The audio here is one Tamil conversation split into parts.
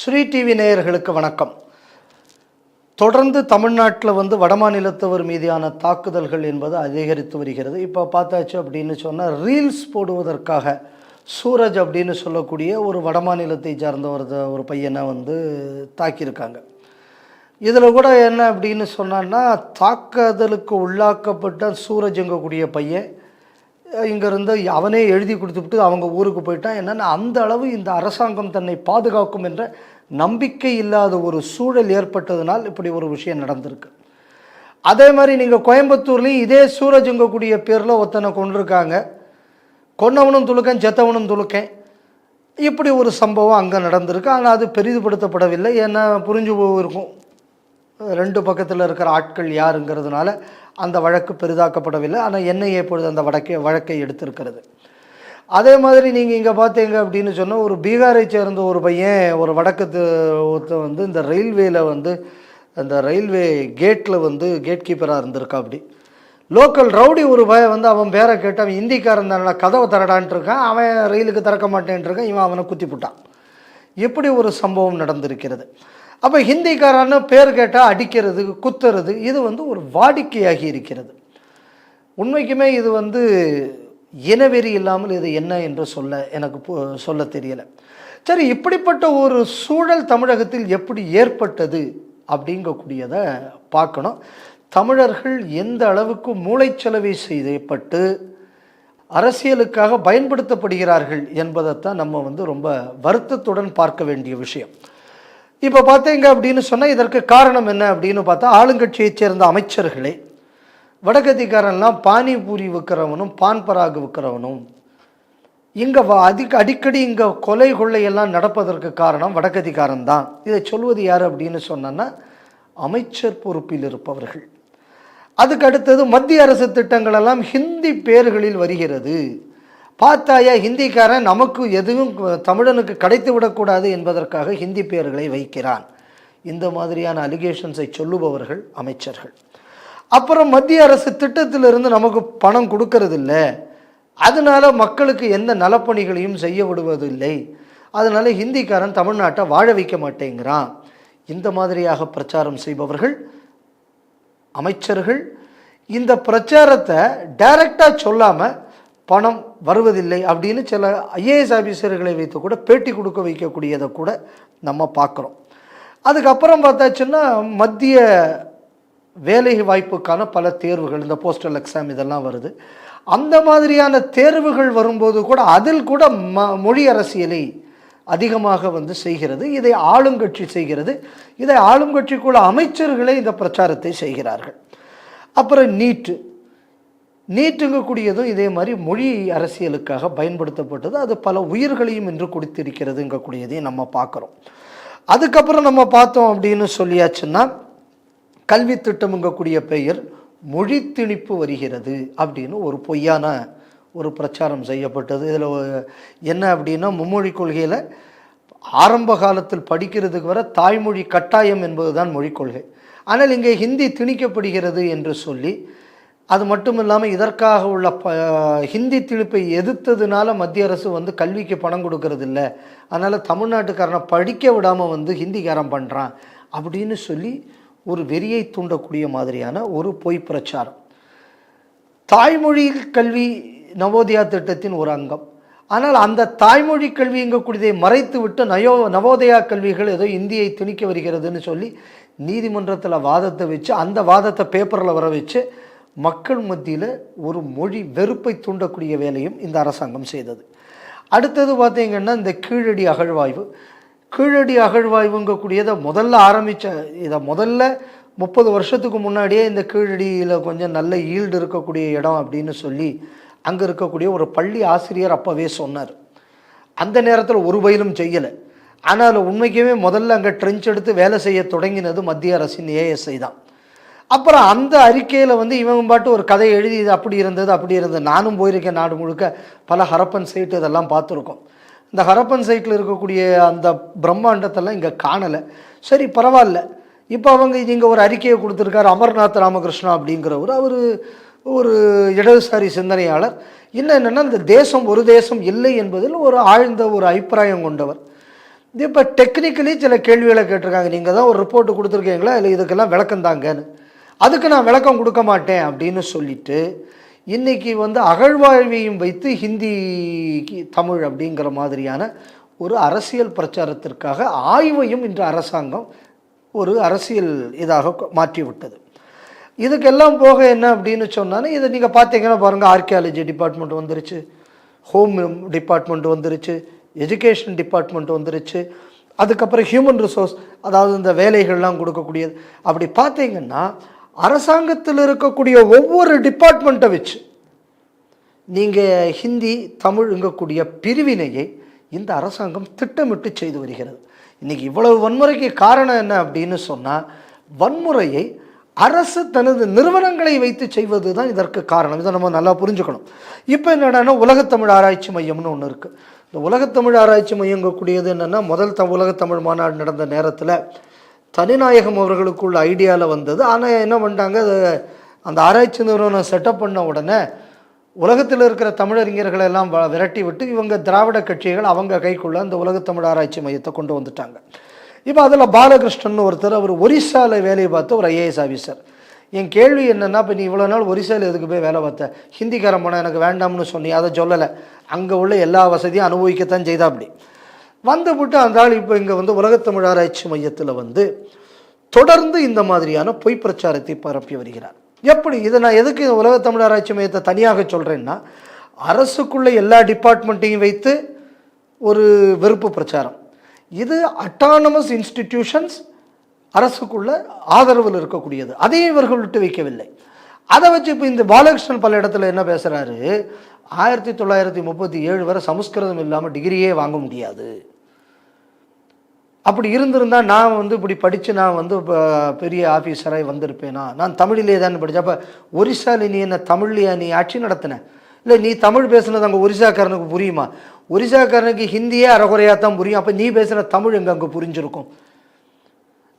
ஸ்ரீ டிவி நேயர்களுக்கு வணக்கம். தொடர்ந்து தமிழ்நாட்டில் வந்து வடமாநிலத்தவர் மீதியான தாக்குதல்கள் என்பது அதிகரித்து வருகிறது. இப்போ பார்த்தாச்சு அப்படின்னு சொன்னால் ரீல்ஸ் போடுவதற்காக சூரஜ் அப்படின்னு சொல்லக்கூடிய ஒரு வடமாநிலத்தை சார்ந்த ஒரு ஒரு பையனை வந்து தாக்கியிருக்காங்க. இதில் கூட என்ன அப்படின்னு சொன்னான்னா தாக்குதலுக்கு உள்ளாக்கப்பட்ட சூரஜ்ங்கக்கூடிய பையன் இங்கேருந்து அவனே எழுதி கொடுத்துவிட்டு அவங்க ஊருக்கு போயிட்டான். என்னென்னா அந்த அளவு இந்த அரசாங்கம் தன்னை பாதுகாக்கும் என்ற நம்பிக்கை இல்லாத ஒரு சூழல் ஏற்பட்டதுனால் இப்படி ஒரு விஷயம் நடந்திருக்கு. அதே மாதிரி நீங்கள் கோயம்புத்தூர்லேயும் இதே சூரஜுங்கக்கூடிய பேரில் ஒருத்தனை கொண்டிருக்காங்க கொன்னவனும் துளுக்கேன் செத்தவனும் துளுக்கேன் இப்படி ஒரு சம்பவம் அங்கே நடந்திருக்கு. ஆனால் அது பெரிதுபடுத்தப்படவில்லை. ஏன்னா புரிஞ்சு போயிருக்கும். ரெண்டு பக்கத்தில் இருக்கிற ஆட்கள் யாருங்கிறதுனால அந்த வழக்கு பெரிதாக்கப்படவில்லை. ஆனால் என்ஐஏ இப்பொழுது அந்த வழக்கை வழக்கை எடுத்திருக்கிறது. அதே மாதிரி நீங்கள் இங்கே பார்த்தீங்க அப்படின்னு சொன்னால் ஒரு பீகாரை சேர்ந்த ஒரு பையன் ஒரு வடக்கு ஒருத்தன் வந்து இந்த ரயில்வேயில் வந்து அந்த ரயில்வே கேட்டில் வந்து கேட் கீப்பராக இருந்திருக்கா அப்படி லோக்கல் ரவுடி ஒரு பையன் வந்து அவன் பேரை கேட்டு அவன் இந்திக்காரன் தானே கதவை தரடான்ட்டு இருக்கான். அவன் ரயிலுக்கு திறக்க மாட்டேன்ட்டு இருக்கான். இவன் அவனை குத்தி போட்டான் இப்படி ஒரு சம்பவம் நடந்திருக்கிறது. அப்போ ஹிந்திக்காரான பேர் கேட்டால் அடிக்கிறது குத்துறது இது வந்து ஒரு வாடிக்கையாகி இருக்கிறது. உண்மைக்குமே இது வந்து இனவெறி இல்லாமல் இது என்ன என்று சொல்ல எனக்கு சொல்ல தெரியலை. சரி இப்படிப்பட்ட ஒரு சூழல் தமிழகத்தில் எப்படி ஏற்பட்டது அப்படிங்கக்கூடியதை பார்க்கணும். தமிழர்கள் எந்த அளவுக்கு மூளைச்சலவை செய்யப்பட்டு அரசியலுக்காக பயன்படுத்தப்படுகிறார்கள் என்பதைத்தான் நம்ம வந்து ரொம்ப வருத்தத்துடன் பார்க்க வேண்டிய விஷயம். இப்போ பார்த்தீங்க அப்படின்னு சொன்னால் இதற்கு காரணம் என்ன அப்படின்னு பார்த்தா ஆளுங்கட்சியைச் சேர்ந்த அமைச்சர்களே. வடகதிகாரன்லாம் பானிபூரி விற்கிறவனும் பான் பராகு விற்கிறவனும். இங்கே அதிக அடிக்கடி இங்கே கொலை கொள்ளையெல்லாம் நடப்பதற்கு காரணம் வடகதிகாரன் தான். இதை சொல்வது யார் அப்படின்னு சொன்னோன்னா அமைச்சர் பொறுப்பில் இருப்பவர்கள். அதுக்கு அடுத்தது மத்திய அரசு திட்டங்களெல்லாம் ஹிந்தி பேர்களில் வருகிறது. பார்த்தாயா ஹிந்திக்காரன் நமக்கு எதுவும் தமிழனுக்கு கிடைத்து விடக்கூடாது என்பதற்காக ஹிந்தி பெயர்களை வைக்கிறான். இந்த மாதிரியான அலிகேஷன்ஸை சொல்லுபவர்கள் அமைச்சர்கள். அப்புறம் மத்திய அரசு திட்டத்திலிருந்து நமக்கு பணம் கொடுக்கறதில்ல. அதனால மக்களுக்கு எந்த நலப்பணிகளையும் செய்ய விடுவதில்லை. அதனால் ஹிந்திக்காரன் தமிழ்நாட்டை வாழ வைக்க மாட்டேங்கிறான். இந்த மாதிரியாக பிரச்சாரம் செய்பவர்கள் அமைச்சர்கள். இந்த பிரச்சாரத்தை டைரக்டாக சொல்லாமல் பணம் வருவதில்லை அப்படின்னு சில ஐஏஎஸ் ஆஃபீஸர்களை வைத்து கூட பேட்டி கொடுக்க வைக்கக்கூடியதை கூட நம்ம பார்க்குறோம். அதுக்கப்புறம் பார்த்தாச்சுன்னா மத்திய வேலை வாய்ப்புக்கான பல தேர்வுகள் இந்த போஸ்டல் எக்ஸாம் இதெல்லாம் வருது. அந்த மாதிரியான தேர்வுகள் வரும்போது கூட அதில் கூட ம மொழி அரசியலை அதிகமாக வந்து செய்கிறது இதை ஆளுங்கட்சி செய்கிறது இதை ஆளுங்கட்சிக்குள்ள அமைச்சர்களே இந்த பிரச்சாரத்தை செய்கிறார்கள். அப்புறம் நீட்டு. நீட்டுங்கக்கூடியதும் இதே மாதிரி மொழி அரசியலுக்காக பயன்படுத்தப்பட்டது. அது பல உயிர்களையும் இன்று கொடுத்திருக்கிறதுங்கக்கூடியதையும் நம்ம பார்க்குறோம். அதுக்கப்புறம் நம்ம பார்த்தோம் அப்படின்னு சொல்லியாச்சுன்னா கல்வி திட்டமுங்கக்கூடிய பெயர் மொழி திணிப்பு வருகிறது அப்படின்னு ஒரு பொய்யான ஒரு பிரச்சாரம் செய்யப்பட்டது. இதில் என்ன அப்படின்னா மும்மொழி கொள்கையில் ஆரம்ப காலத்தில் படிக்கிறதுக்கு வர தாய்மொழி கட்டாயம் என்பதுதான் மொழிக் கொள்கை. ஆனால் இங்கே ஹிந்தி திணிக்கப்படுகிறது என்று சொல்லி அது மட்டும் இல்லாமல் இதற்காக உள்ள ப ஹிந்தி திணிப்பை எதிர்த்ததுனால மத்திய அரசு வந்து கல்விக்கு பணம் கொடுக்கறது இல்லை. அதனால் தமிழ்நாட்டுக்காரனை படிக்க விடாமல் வந்து ஹிந்திக்காரன் பண்ணுறான் அப்படின்னு சொல்லி ஒரு வெறியை தூண்டக்கூடிய மாதிரியான ஒரு பொய் பிரச்சாரம். தாய்மொழி கல்வி நவோதயா திட்டத்தின் ஒரு அங்கம். ஆனால் அந்த தாய்மொழி கல்விங்கக்கூடியதை மறைத்து விட்டு நயோ நவோதயா கல்விகள் ஏதோ இந்தியை திணிக்க வருகிறதுன்னு சொல்லி நீதிமன்றத்தில் வாதத்தை வச்சு அந்த வாதத்தை பேப்பரில் வர வச்சு மக்கள் மத்தியில் ஒரு மொழி வெறுப்பை தூண்டக்கூடிய வேலையும் இந்த அரசாங்கம் செய்தது. அடுத்தது பார்த்தீங்கன்னா இந்த கீழடி அகழ்வாய்வு. கீழடி அகழ்வாய்வுங்கக்கூடியதை முதல்ல ஆரம்பித்த இதை முதல்ல முப்பது வருஷத்துக்கு முன்னாடியே இந்த கீழடியில் கொஞ்சம் நல்ல ஈல்டு இருக்கக்கூடிய இடம் அப்படின்னு சொல்லி அங்கே இருக்கக்கூடிய ஒரு பள்ளி ஆசிரியர் அப்போவே சொன்னார். அந்த நேரத்தில் ஒரு வயலும் செய்யலை. ஆனால் உண்மைக்குமே முதல்ல அங்கே ட்ரெஞ்ச் எடுத்து வேலை செய்ய தொடங்கினது மத்திய அரசின் ஏஎஸ்ஐ தான். அப்புறம் அந்த அறிக்கையில் வந்து இவன் பாட்டு ஒரு கதை எழுதி இது அப்படி இருந்தது அப்படி இருந்தது. நானும் போயிருக்கேன் நாடு முழுக்க. பல ஹரப்பன் சைட்டு இதெல்லாம் பார்த்துருக்கோம். இந்த ஹரப்பன் சைட்டில் இருக்கக்கூடிய அந்த பிரம்மாண்டத்தெல்லாம் இங்கே காணலை. சரி பரவாயில்ல. இப்போ அவங்க இங்கே ஒரு அறிக்கையை கொடுத்துருக்காரு அமர்நாத் ராமகிருஷ்ணா அப்படிங்கிறவர். அவர் ஒரு இடதுசாரி சிந்தனையாளர். இன்னும் என்னென்னா இந்த தேசம் ஒரு தேசம் இல்லை என்பதில் ஒரு ஆழ்ந்த ஒரு அபிப்பிராயம் கொண்டவர். இது இப்போ டெக்னிக்கலி சில கேள்விகளை கேட்டிருக்காங்க. நீங்கள் தான் ஒரு ரிப்போர்ட் கொடுத்துருக்கீங்களா? இல்லை இதுக்கெல்லாம் விளக்கம் தாங்கன்னு. அதுக்கு நான் விளக்கம் கொடுக்க மாட்டேன் அப்படின்னு சொல்லிட்டு இன்னைக்கு வந்து அகழ்வாழ்வையும் வைத்து ஹிந்தி தமிழ் அப்படிங்கிற மாதிரியான ஒரு அரசியல் பிரச்சாரத்திற்காக ஆய்வையும் இன்று அரசாங்கம் ஒரு அரசியல் இதாக மாற்றிவிட்டது. மாற்றி விட்டது இதுக்கெல்லாம் போக என்ன அப்படின்னு சொன்னாலே இதை நீங்கள் பார்த்தீங்கன்னா பாருங்கள் ஆர்கியாலஜி டிபார்ட்மெண்ட் வந்துருச்சு ஹோம் டிபார்ட்மெண்ட் வந்துருச்சு எஜுகேஷன் டிபார்ட்மெண்ட் வந்துருச்சு அதுக்கப்புறம் ஹியூமன் ரிசோர்ஸ் அதாவது இந்த வேலைகள்லாம் கொடுக்கக்கூடியது. அப்படி பார்த்தீங்கன்னா அரசாங்கத்தில் இருக்கக்கூடிய ஒவ்வொரு டிபார்ட்மெண்ட்டை வச்சு நீங்கள் ஹிந்தி தமிழ்ங்கக்கூடிய பிரிவினையை இந்த அரசாங்கம் திட்டமிட்டு செய்து வருகிறது. இன்றைக்கி இவ்வளவு வன்முறைக்கு காரணம் என்ன அப்படின்னு சொன்னால் வன்முறையை அரசு தனது நிறுவனங்களை வைத்து செய்வது தான் இதற்கு காரணம். இதை நம்ம நல்லா புரிஞ்சுக்கணும். இப்போ என்னென்னா உலகத்தமிழ் ஆராய்ச்சி மையம்னு ஒன்று இருக்குது இந்த உலகத்தமிழ் ஆராய்ச்சி மையங்கக்கூடியது என்னென்னா முதல் த உலகத்தமிழ் மாநாடு நடந்த நேரத்தில் தனிநாயகம் அவர்களுக்குள்ள ஐடியாவில் வந்தது. ஆனால் என்ன பண்ணிட்டாங்க? அது அந்த ஆராய்ச்சி நிறுவனம் செட்டப் பண்ண உடனே உலகத்தில் இருக்கிற தமிழறிஞர்களை எல்லாம் வ- விரட்டி விட்டு இவங்க திராவிட கட்சிகள் அவங்க கைக்குள்ள அந்த உலகத்தமிழ் ஆராய்ச்சி மையத்தை கொண்டு வந்துட்டாங்க. இப்போ அதில் பாலகிருஷ்ணன் ஒருத்தர் அவர் ஒரிசாவில் வேலையை பார்த்த ஒரு ஐஏஎஸ் ஆஃபீஸர் என் கேள்வி என்னென்னா இப்போ நீ இவ்வளோ நாள் ஒரிசாவில் எதுக்கு போய் வேலை பார்த்த? ஹிந்திக்காரன் போனால் எனக்கு வேண்டாம்னு சொன்னி அதை சொல்லலை. அங்கே உள்ள எல்லா வசதியும் அனுபவிக்கத்தான் செய்தா அப்படி வந்து விட்டு அந்த ஆள் இப்போ இங்கே வந்து உலகத்தமிழ் ஆராய்ச்சி மையத்தில் வந்து தொடர்ந்து இந்த மாதிரியான பொய் பிரச்சாரத்தை பரப்பி வருகிறார். எப்படி? இதை நான் எதுக்கு இந்த உலக தமிழ் ஆராய்ச்சி மையத்தை தனியாக சொல்கிறேன்னா அரசுக்குள்ள எல்லா டிபார்ட்மெண்ட்டையும் வைத்து ஒரு வெறுப்பு பிரச்சாரம். இது அட்டானமஸ் இன்ஸ்டிடியூஷன்ஸ் அரசுக்குள்ள ஆதரவில் இருக்கக்கூடியது. அதையும் இவர்கள் விட்டு வைக்கவில்லை. அதை வச்சு இப்போ இந்த பாலகிருஷ்ணன் பல இடத்துல என்ன பேசுகிறாரு ஆயிரத்தி தொள்ளாயிரத்தி முப்பத்தி ஏழு வரை சமஸ்கிருதம் இல்லாமல் டிகிரியே வாங்க முடியாது. அப்படி இருந்திருந்தா நான் வந்து இப்படி படித்து நான் வந்து இப்போ பெரிய ஆஃபீஸராக வந்திருப்பேனா? நான் தமிழிலே தான் படித்தேன் அப்போ ஒரிசாவில் நீ என்ன தமிழ்லையா? நீ ஆட்சி நடத்தின? இல்லை நீ தமிழ் பேசுனது அங்கே ஒரிசாக்காரனுக்கு புரியுமா? ஒரிசாக்காரனுக்கு ஹிந்தியே அறகுறையாக தான் புரியும். அப்போ நீ பேசுகிற தமிழ் இங்கே அங்கே புரிஞ்சிருக்கும்?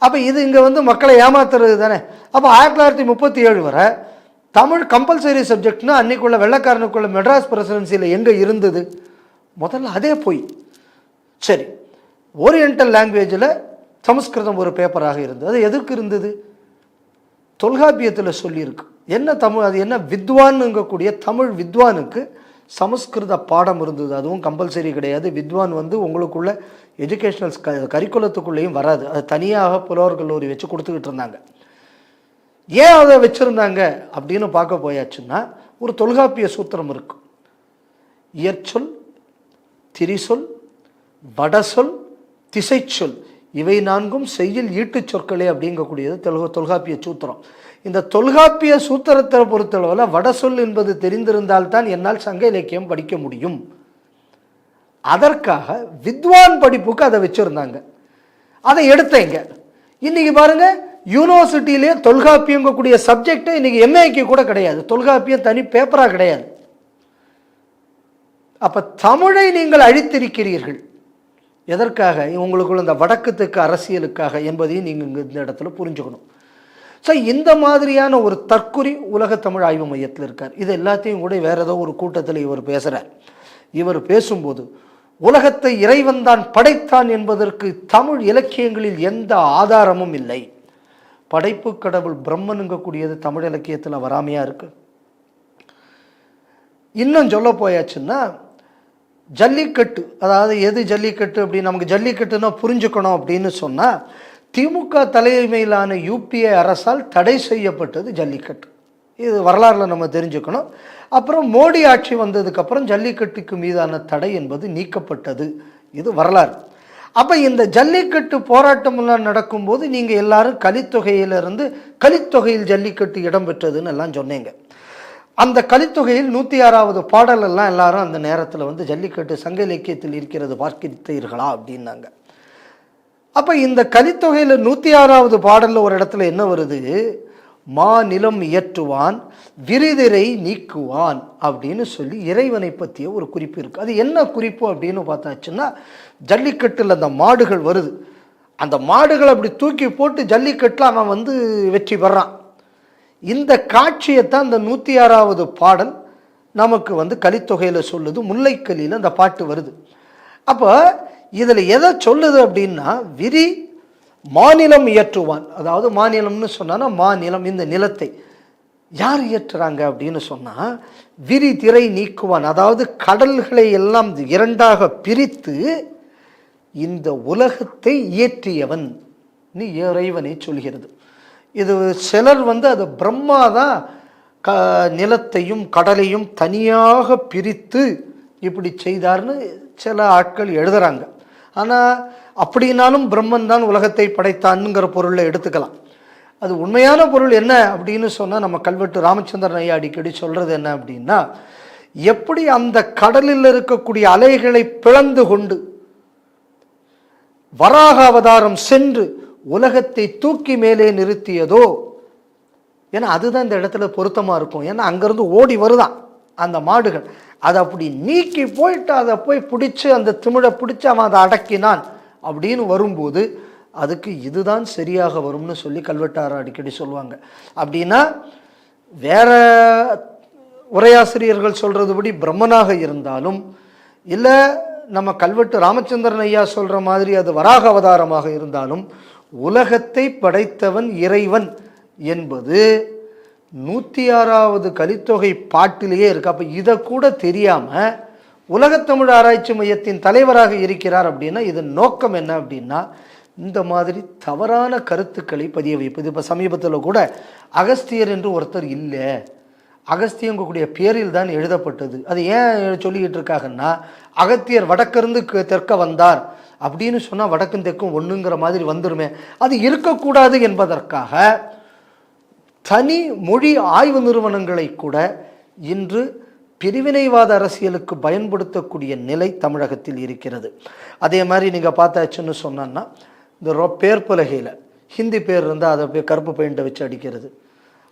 அப்போ இது இங்கே வந்து மக்களை ஏமாத்துறது தானே? அப்போ ஆயிரத்தி தொள்ளாயிரத்தி முப்பத்தி ஏழு வரை தமிழ் கம்பல்சரி சப்ஜெக்ட்னா அன்னைக்குள்ள வெள்ளக்காரனுக்குள்ள மெட்ராஸ் பிரசிடென்சியில் எங்கே இருந்தது? முதல்ல அதே போய். சரி ஓரியண்டல் லாங்குவேஜில் சமஸ்கிருதம் ஒரு பேப்பராக இருந்தது. அது எதுக்கு இருந்தது? தொல்காப்பியத்தில் சொல்லியிருக்கு. என்ன தமிழ் அது என்ன வித்வான்ங்கக்கூடிய தமிழ் வித்வானுக்கு சமஸ்கிருத பாடம் இருந்தது. அதுவும் கம்பல்சரி கிடையாது. வித்வான் வந்து உங்களுக்குள்ள எஜுகேஷனல் கரிக்குலத்துக்குள்ளேயும் வராது. அது தனியாக புலவர் கல்லூரி வச்சு கொடுத்துக்கிட்டு இருந்தாங்க. ஏன் அதை வச்சுருந்தாங்க அப்படின்னு பார்க்க போயாச்சுன்னா ஒரு தொல்காப்பிய சூத்திரம் இருக்கும் இயற்சொல் திரிசொல் வடசொல் திசைச்சொல் இவை நான்கும் செய்யில் ஈட்டுச் சொற்களே அப்படிங்கக்கூடியது தொல்க தொல்காப்பிய சூத்திரம். இந்த தொல்காப்பிய சூத்திரத்தை பொறுத்தளவில் வடசொல் என்பது தெரிந்திருந்தால்தான் என்னால் சங்க இலக்கியம் படிக்க முடியும். அதற்காக வித்வான் படிப்புக்கு அதை வச்சுருந்தாங்க. அதை எடுத்தேங்க. இன்னைக்கு பாருங்கள் யூனிவர்சிட்டியிலே தொல்காப்பியங்கக்கூடிய சப்ஜெக்டே இன்னைக்கு எம்ஏக்கு கூட கிடையாது. தொல்காப்பியம் தனி பேப்பராக கிடையாது. அப்போ தமிழை நீங்கள் அழித்திருக்கிறீர்கள். எதற்காக? உங்களுக்குள்ள இந்த வடக்கு தெற்கு அரசியலுக்காக என்பதையும் நீங்கள் இங்கே இந்த இடத்துல புரிஞ்சுக்கணும். ஸோ இந்த மாதிரியான ஒரு தற்குறி உலக தமிழ் ஆய்வு மையத்தில் இருக்கார். இது எல்லாத்தையும் கூட வேற ஏதோ ஒரு கூட்டத்தில் இவர் பேசுகிறார் இவர் பேசும்போது உலகத்தை இறைவன் தான் படைத்தான் என்பதற்கு தமிழ் இலக்கியங்களில் எந்த ஆதாரமும் இல்லை. படைப்பு கடவுள் பிரம்மனுங்கக்கூடியது தமிழ் இலக்கியத்தில் வராமையாக இருக்குது இன்னும் சொல்ல போயாச்சுன்னா ஜல்லிக்கட்டு அதாவது எது ஜல்லிக்கட்டு அப்படின்னு நமக்கு ஜல்லிக்கட்டுன்னா புரிஞ்சுக்கணும் அப்படின்னு சொன்னால் திமுக தலைமையிலான யூபிஏ அரசால் தடை செய்யப்பட்டது ஜல்லிக்கட்டு. இது வரலாறில் நம்ம தெரிஞ்சுக்கணும். அப்புறம் மோடி ஆட்சி வந்ததுக்கப்புறம் ஜல்லிக்கட்டுக்கு மீதான தடை என்பது நீக்கப்பட்டது. இது வரலாறு. அப்போ இந்த ஜல்லிக்கட்டு போராட்டமெல்லாம் நடக்கும்போது நீங்கள் எல்லாரும் கலித்தொகையிலிருந்து கலித்தொகையில் ஜல்லிக்கட்டு இடம்பெற்றதுன்னு எல்லாம் சொன்னீங்க. அந்த கலித்தொகையில் நூற்றி ஆறாவது பாடலெல்லாம் எல்லாரும் அந்த நேரத்தில் வந்து ஜல்லிக்கட்டு சங்க இலக்கியத்தில் இருக்கிறது பார்க்கிறீர்களா அப்படின்னாங்க. அப்போ இந்த கலித்தொகையில் நூற்றி ஆறாவது பாடலில் ஒரு இடத்துல என்ன வருது? மாநிலம் இயற்றுவான் விரிதிரை நீக்குவான் அப்படின்னு சொல்லி இறைவனை பற்றிய ஒரு குறிப்பு இருக்குது அது என்ன குறிப்பு அப்படின்னு பார்த்தாச்சுன்னா ஜல்லிக்கட்டில் அந்த மாடுகள் வருது. அந்த மாடுகளை அப்படி தூக்கி போட்டு ஜல்லிக்கட்டில் அவன் வந்து வெற்றி பெறான். இந்த காட்சியைத்தான் இந்த நூற்றி ஆறாவது பாடல் நமக்கு வந்து கலித்தொகையில் சொல்லுது முல்லைக்கலியில் அந்த பாட்டு வருது. அப்போ இதில் எதை சொல்லுது அப்படின்னா விரி மாநிலம் இயற்றுவான். அதாவது மாநிலம்னு சொன்னால் மாநிலம் இந்த நிலத்தை. யார் இயற்றுறாங்க அப்படின்னு சொன்னால் விரி திரை நீக்குவான். அதாவது கடல்களை எல்லாம் இரண்டாக பிரித்து இந்த உலகத்தை இயற்றியவன் நீ இறைவனை சொல்கிறது. இது சிலர் வந்து அது பிரம்மா தான் க நிலத்தையும் கடலையும் தனியாக பிரித்து இப்படி செய்தார்னு சில ஆட்கள் எழுதுறாங்க. ஆனால் அப்படின்னாலும் பிரம்மன் தான் உலகத்தை படைத்தான்ங்கிற பொருளை எடுத்துக்கலாம். அது உண்மையான பொருள் என்ன அப்படின்னு சொன்னால் நம்ம கல்வெட்டு ராமச்சந்திரன் ஐயா அடிக்கடி சொல்கிறது என்ன அப்படின்னா எப்படி அந்த கடலில் இருக்கக்கூடிய அலைகளை பிளந்து கொண்டு வராக அவதாரம் சென்று உலகத்தை தூக்கி மேலே நிறுத்தியதோ ஏன்னா அதுதான் இந்த இடத்துல பொருத்தமாக இருக்கும். ஏன்னா அங்கேருந்து ஓடி வருதான் அந்த மாடுகள். அதை அப்படி நீக்கி போயிட்டு அதை போய் பிடிச்சி அந்த திமிழை பிடிச்சி அவன் அதை அடக்கினான். அப்படின்னு வரும்போது அதுக்கு இதுதான் சரியாக வரும்னு சொல்லி கல்வெட்டார் அடிக்கடி சொல்லுவாங்க. அப்படின்னா வேற உரையாசிரியர்கள் சொல்கிறதுபடி பிரம்மனாக இருந்தாலும் இல்லை நம்ம கல்வெட்டு ராமச்சந்திரன் ஐயா சொல்கிற மாதிரி அது வராக அவதாரமாக இருந்தாலும் உலகத்தை படைத்தவன் இறைவன் என்பது நூற்றி ஆறாவது கலித்தொகை பாட்டிலேயே இருக்கு. அப்போ இதை கூட தெரியாமல் உலகத்தமிழ் ஆராய்ச்சி மையத்தின் தலைவராக இருக்கிறார் அப்படின்னா இதன் நோக்கம் என்ன அப்படின்னா இந்த மாதிரி தவறான கருத்துக்களை பதிய வைப்பது. இப்போ சமீபத்தில் கூட அகஸ்தியர் என்று ஒருத்தர் இல்லை. அகஸ்தியங்கக்கூடிய பேரில் தான் எழுதப்பட்டது. அது ஏன் சொல்லிக்கிட்டு இருக்காங்கன்னா அகத்தியர் வடக்கிருந்து தெற்க வந்தார் அப்படின்னு சொன்னால் வடக்கும் தெற்கும் ஒன்றுங்கிற மாதிரி வந்துருமே. அது இருக்கக்கூடாது என்பதற்காக தனி மொழி ஆய்வு நிறுவனங்களை கூட இன்று பிரிவினைவாத அரசியலுக்கு பயன்படுத்தக்கூடிய நிலை தமிழகத்தில் இருக்கிறது. அதே மாதிரி நீங்கள் பார்த்தாச்சுன்னு சொன்னான்னா இந்த ரொ பேர் பலகையில் ஹிந்தி பேர் இருந்தால் அதை அப்படியே கருப்பு பெயிண்ட்டை வச்சு அடிக்கிறது.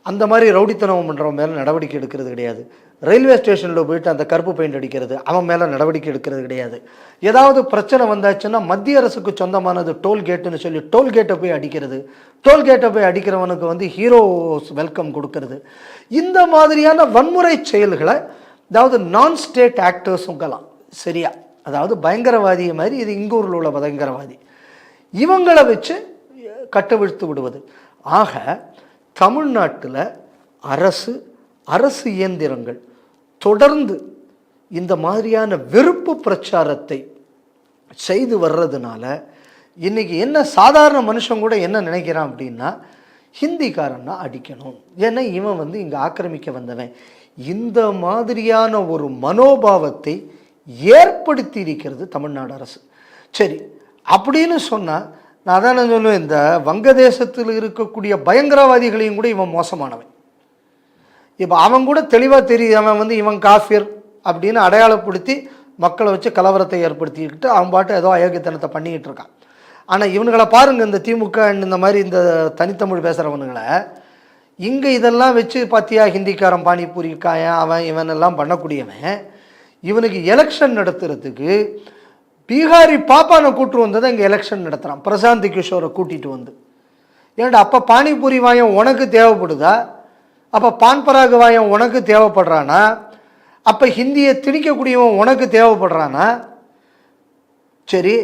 அந்த மாதிரி ரவுடித்தனம் பண்ணுறவன் மேலே நடவடிக்கை எடுக்கிறது கிடையாது. ரயில்வே ஸ்டேஷனில் போயிட்டு அந்த கருப்பு பெயிண்ட் அடிக்கிறது அவன் மேலே நடவடிக்கை எடுக்கிறது கிடையாது. ஏதாவது பிரச்சனை வந்தாச்சுன்னா மத்திய அரசுக்கு சொந்தமானது டோல்கேட்டுன்னு சொல்லி டோல்கேட்டை போய் அடிக்கிறது. டோல்கேட்டை போய் அடிக்கிறவனுக்கு வந்து ஹீரோஸ் வெல்கம் கொடுக்கறது. இந்த மாதிரியான வன்முறை செயல்களை அதாவது நான் ஸ்டேட் ஆக்டர்ஸுங்கலாம் சரியா? அதாவது பயங்கரவாதியை மாதிரி இது இங்கூரில் உள்ள பயங்கரவாதி. இவங்களை வச்சு கட்டவிழ்த்து விடுவது. ஆக தமிழ்நாட்டில் அரசு அரசு இயந்திரங்கள் தொடர்ந்து இந்த மாதிரியான வெறுப்பு பிரச்சாரத்தை செய்து வர்றதுனால இன்றைக்கி என்ன சாதாரண மனுஷன் கூட என்ன நினைக்கிறான் அப்படின்னா ஹிந்திக்காரன்னா அடிக்கணும். ஏன்னா இவன் வந்து இங்கே ஆக்கிரமிக்க வந்தவன். இந்த மாதிரியான ஒரு மனோபாவத்தை ஏற்படுத்தி இருக்கிறது தமிழ்நாடு அரசு. சரி அப்படின்னு சொன்னால் நான் தானே சொல்லுவேன் இந்த வங்கதேசத்தில் இருக்கக்கூடிய பயங்கரவாதிகளையும் கூட இவன் மோசமானவன். இப்போ அவன் கூட தெளிவாக தெரியுது அவன் வந்து இவன் காஃபியர் அப்படின்னு அடையாளப்படுத்தி மக்களை வச்சு கலவரத்தை ஏற்படுத்திக்கிட்டு அவன் பாட்டு ஏதோ அயோக்கியத்தனத்தை பண்ணிக்கிட்டு இருக்கான். ஆனால் இவனுங்களை பாருங்க இந்த திமுக இந்த மாதிரி இந்த தனித்தமிழ் பேசுகிறவனுங்களை இங்கே இதெல்லாம் வச்சு பார்த்தியா ஹிந்திக்காரன் பானிபூரி காயன் அவன் இவன் எல்லாம் பண்ணக்கூடியவன் இவனுக்கு எலெக்ஷன் நடத்துறதுக்கு பீகாரி பாப்பானை கூட்டு வந்ததை இங்கே எலெக்ஷன் நடத்துகிறான் பிரசாந்த் கிஷோரை கூட்டிகிட்டு வந்து. ஏன்டா அப்போ பானிபூரி வாயம் உனக்கு தேவைப்படுதா? அப்போ பான் பராகு வாயம் உனக்கு தேவைப்படுறானா? அப்போ ஹிந்தியை திணிக்கக்கூடியவன் உனக்கு தேவைப்படுறானா? சரி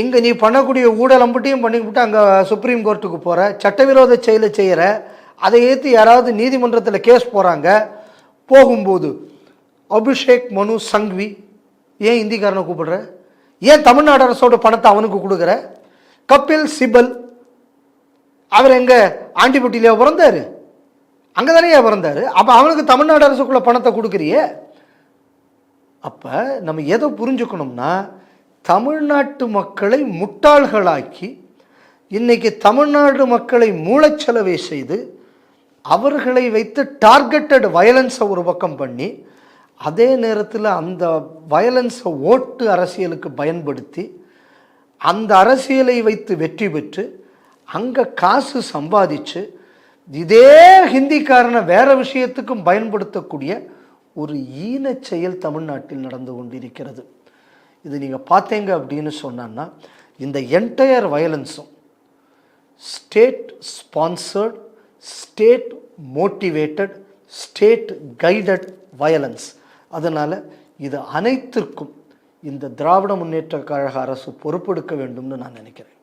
இங்கே நீ பண்ணக்கூடிய ஊழல் அம்பட்டையும் பண்ணிவிட்டு அங்கே சுப்ரீம் கோர்ட்டுக்கு போகிற சட்டவிரோத செயலை செய்கிற அதை ஏற்று யாராவது நீதிமன்றத்தில் கேஸ் போகிறாங்க போகும்போது அபிஷேக் மனு சங்வி ஏன் இந்திக்காரனை கூப்பிடுற? ஏன் தமிழ்நாடு அரசோட பணத்தை அவனுக்கு கொடுக்குற? கபில் சிபல் அவர் எங்கே ஆண்டிப்பட்டியில பிறந்தார்? அங்கே தானே பிறந்தார். அப்போ அவனுக்கு தமிழ்நாடு அரசுக்குள்ள பணத்தை கொடுக்குறியே? அப்போ நம்ம எதை புரிஞ்சுக்கணும்னா தமிழ்நாட்டு மக்களை முட்டாள்களாக்கி இன்னைக்கு தமிழ்நாடு மக்களை மூளைச்சலவை செய்து அவர்களை வைத்து டார்கெட்டட் வயலன்ஸை ஒரு பக்கம் பண்ணி அதே நேரத்தில் அந்த வயலன்ஸை ஓட்டு அரசியலுக்கு பயன்படுத்தி அந்த அரசியலை வைத்து வெற்றி பெற்று அங்கே காசு சம்பாதிச்சு இதே ஹிந்திக்காரனை வேறு விஷயத்துக்கும் பயன்படுத்தக்கூடிய ஒரு ஈன செயல் தமிழ்நாட்டில் நடந்து கொண்டிருக்கிறது. இது நீங்கள் பார்த்தீங்க அப்படின்னு சொன்னான்னா இந்த entire வயலன்ஸும் state sponsored state motivated state guided violence அதனால் இது அனைத்திற்கும் இந்த திராவிட முன்னேற்ற கழக அரசு பொறுப்பெடுக்க வேண்டும்னு நான் நினைக்கிறேன்.